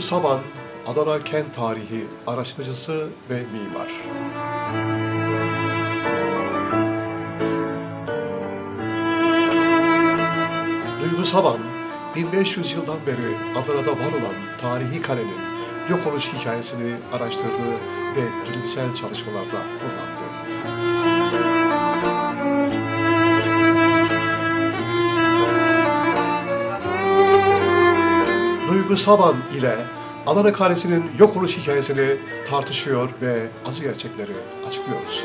Saban, Adana Kent Tarihi araştırmacısı ve mimar. Duygu Saban, 1500 yıldan beri Adana'da var olan tarihi kalenin yok oluş hikayesini araştırdı ve bilimsel çalışmalarda kullandı. Duygu Saban ile Adana Kalesi'nin yok oluş hikayesini tartışıyor ve acı gerçekleri açıklıyoruz.